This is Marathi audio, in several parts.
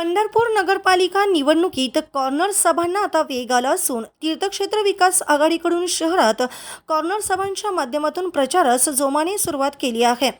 पंढरपूर नगरपालिका निवडणुकीत कॉर्नर सभांना आता वेग आला असून तीर्थक्षेत्र विकास आघाडीकडून शहरात कॉर्नर सभांच्या माध्यमातून प्रचारास जोमाने सुरुवात केली आहे.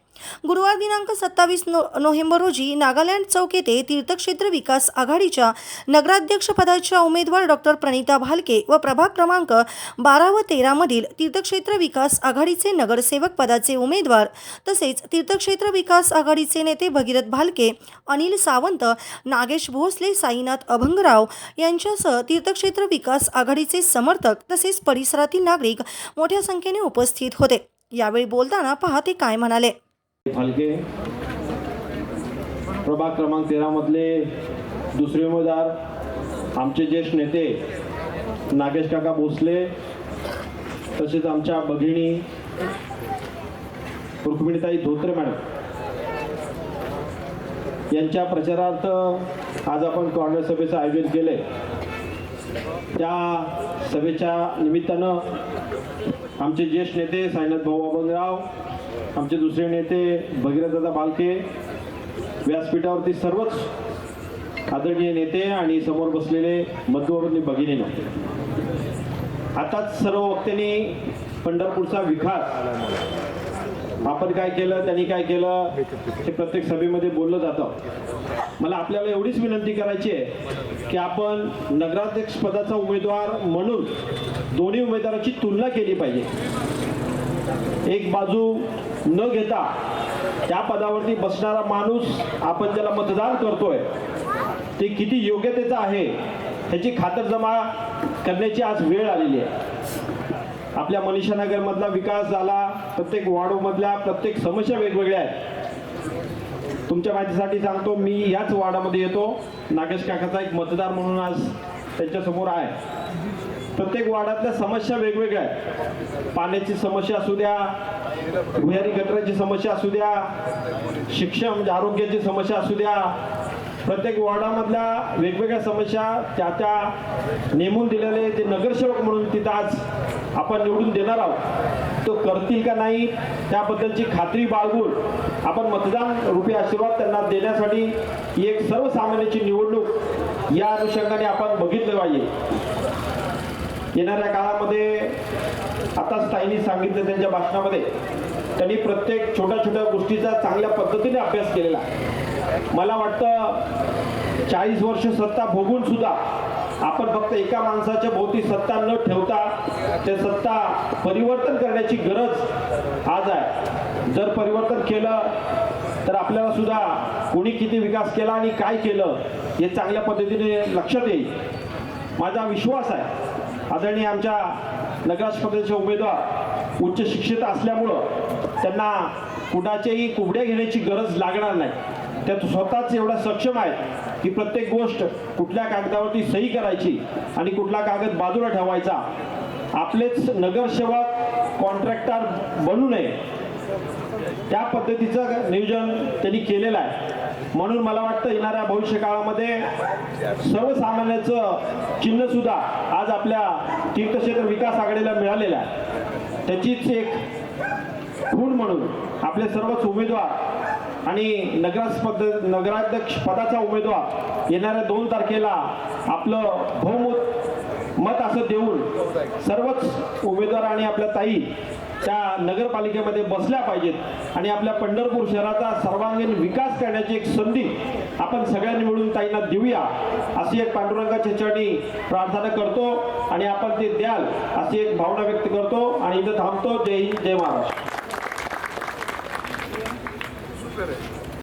गुरुवार दिनांक सत्तावीस नो नोव्हेंबर रोजी नागालँड चौक येथे तीर्थक्षेत्र विकास आघाडीच्या नगराध्यक्षपदाच्या उमेदवार डॉक्टर प्रणिता भालके व प्रभाग क्रमांक बारा व तेरामधील तीर्थक्षेत्र विकास आघाडीचे नगरसेवक पदाचे उमेदवार तसेच तीर्थक्षेत्र विकास आघाडीचे नेते भगीरथ भालके अनिल सावंत नागेश भोसले साईनाथ अभंगराव यांच्यासह तीर्थक्षेत्र विकास आघाडीचे समर्थक तसेच परिसरातील नागरिक मोठ्या संख्येने उपस्थित होते. यावेळी बोलताना पहा ते काय म्हणाले? फालके. प्रभाग क्रमांक तेरामधले दुसरे उमेदवार आमचे ज्येष्ठ नेते नागेश काका भोसले तसेच आमच्या भगिनी रुक्मिणीताई धोत्रे मॅडम. यांच्या प्रचारार्थ आज आपण कॉर्नर सभेचं आयोजन केले त्या सभेच्या निमित्तानं आमचे ज्येष्ठ नेते साईनाथ भाऊ अभंगराव आमचे दुसरे नेते भगीरथदादा बालके व्यासपीठावरती सर्वच आदरणीय नेते आणि समोर बसलेले मध्यवर्ती भगिनीनं आताच सर्व वक्त्यांनी पंढरपूरचा विकास आपण काय केलं त्यांनी काय केलं हे प्रत्येक सभेमध्ये बोललं जातं. मला आपल्याला एवढीच विनंती करायची आहे की आपण नगराध्यक्ष पदाचा उमेदवार म्हणून दोन्ही उमेदवाराची तुलना केली पाहिजे. एक बाजू न घेता त्या पदावरती बसणारा माणूस आपण ज्याला मतदान करतोय ते किती योग्यतेचं आहे ह्याची खातरजमा करण्याची आज वेळ आलेली आहे. आपल्या मनीषानगरमधला विकास झाला प्रत्येक वार्डमधल्या प्रत्येक समस्या वेगवेगळ्या आहेत. तुमच्या माहितीसाठी सांगतो मी याच वाडामध्ये येतो. नागेश काकाचा एक मतदार म्हणून आज त्यांच्यासमोर आहे. प्रत्येक वार्डातल्या समस्या वेगवेगळ्या आहेत. पाण्याची समस्या असू द्या भुयारी गटराची समस्या असू द्या शिक्षण म्हणजे आरोग्याची समस्या असू द्या प्रत्येक वॉर्डामधल्या वेगवेगळ्या समस्या त्या त्या नेमून दिलेले जे नगरसेवक म्हणून तिथं आज आपण निवडून देणार आहोत. तो करतील का नाही त्याबद्दलची खात्री बाळगून आपण मतदान रुपये आशीर्वाद त्यांना देण्यासाठी ही एक सर्वसामान्याची निवडणूक या अनुषंगाने आपण बघितलं पाहिजे. येणाऱ्या काळामध्ये आताच ताईंनी सांगितलं त्यांच्या भाषणामध्ये त्यांनी प्रत्येक छोट्या छोट्या गोष्टीचा चांगल्या पद्धतीने अभ्यास केलेला मला वाटतं चाळीस वर्ष सत्ता भोगून सुद्धा आपण फक्त एका माणसाच्या भोवती सत्ता न ठेवता ते सत्ता परिवर्तन करण्याची गरज आज आहे. जर परिवर्तन केलं तर आपल्याला सुद्धा कोणी किती विकास केला आणि काय केलं हे चांगल्या पद्धतीने लक्षात येईल. माझा विश्वास आहे आदरणीय आमच्या नगराध्यक्षपदाचे उमेदवार उच्च शिक्षित असल्यामुळं त्यांना कुणाच्याही कुबड्या घेण्याची गरज लागणार नाही. त्या स्वतःच एवढ्या सक्षम आहेत की प्रत्येक गोष्ट कुठल्या कागदावरती सही करायची आणि कुठला कागद बाजूला ठेवायचा. आपलेच नगरसेवक कॉन्ट्रॅक्टर बनू नये. त्या पद्धतीचं नियोजन त्यांनी केलेलं आहे. म्हणून मला वाटतं येणाऱ्या भविष्य काळामध्ये सर्वसामान्याचं चिन्ह सुद्धा आज आपल्या तीर्थक्षेत्र विकास आघाडीला मिळालेलं आहे. त्याचीच एक खूण म्हणून आपले सर्वच उमेदवार आणि नगराध्यक्ष पद नगराध्यक्ष पदाचा उमेदवार येणाऱ्या दोन तारखेला आपलं बहुमत मत असं देऊन सर्वच उमेदवार आणि आपल्या ताई त्या नगरपालिकेमध्ये बसल्या पाहिजेत आणि आपल्या पंढरपूर शहराचा सर्वांगीण विकास करण्याची एक संधी आपण सगळ्यांनी मिळून ताईंना देऊया अशी एक पांडुरंगाच्या चरणी प्रार्थना करतो आणि आपण ते द्याल अशी एक भावना व्यक्त करतो आणि इथं थांबतो. जय हिंद जय महाराष्ट्र.